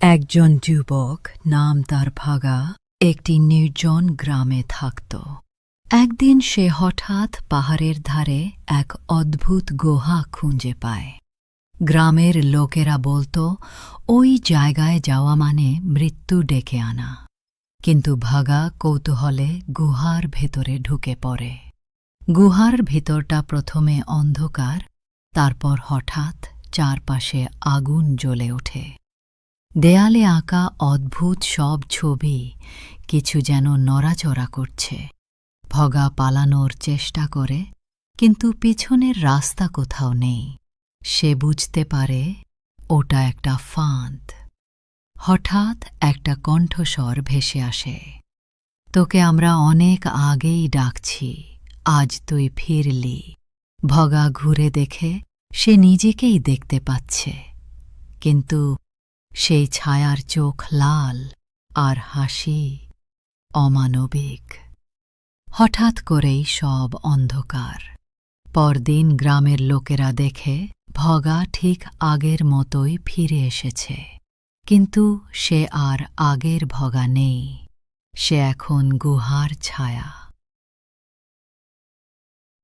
একজন যুবক নাম তার ভাগা একটি নির্জন গ্রামে থাকত। একদিন সে হঠাৎ পাহাড়ের ধারে এক অদ্ভুত গুহা খুঁজে পায়। গ্রামের লোকেরা বলতো, ওই জায়গায় যাওয়া মানে মৃত্যু ডেকে আনা। কিন্তু ভাগা কৌতূহলে গুহার ভেতরে ঢুকে পড়ে। গুহার ভিতরটা প্রথমে অন্ধকার, তারপর হঠাৎ চারপাশে আগুন জ্বলে ওঠে। দেয়ালে আঁকা অদ্ভুত সব ছবি, কিছু যেন নড়াচড়া করছে। ভগা পালানোর চেষ্টা করে, কিন্তু পিছনের রাস্তা কোথাও নেই। সে বুঝতে পারে, ওটা একটা ফাঁদ। হঠাৎ একটা কণ্ঠস্বর ভেসে আসে। তোকে আমরা অনেক আগেই ডাকছি, আজ তুই ফিরলি। ভগা ঘুরে দেখে সে নিজেকেই দেখতে পাচ্ছে। কিন্তু সেই ছায়ার চোখ লাল আর হাসি অমানবিক। হঠাৎ করেই সব অন্ধকার। পরদিন গ্রামের লোকেরা দেখে ভগা ঠিক আগের মতোই ফিরে এসেছে। কিন্তু সে আর আগের ভগা নেই। সে এখন গুহার ছায়া।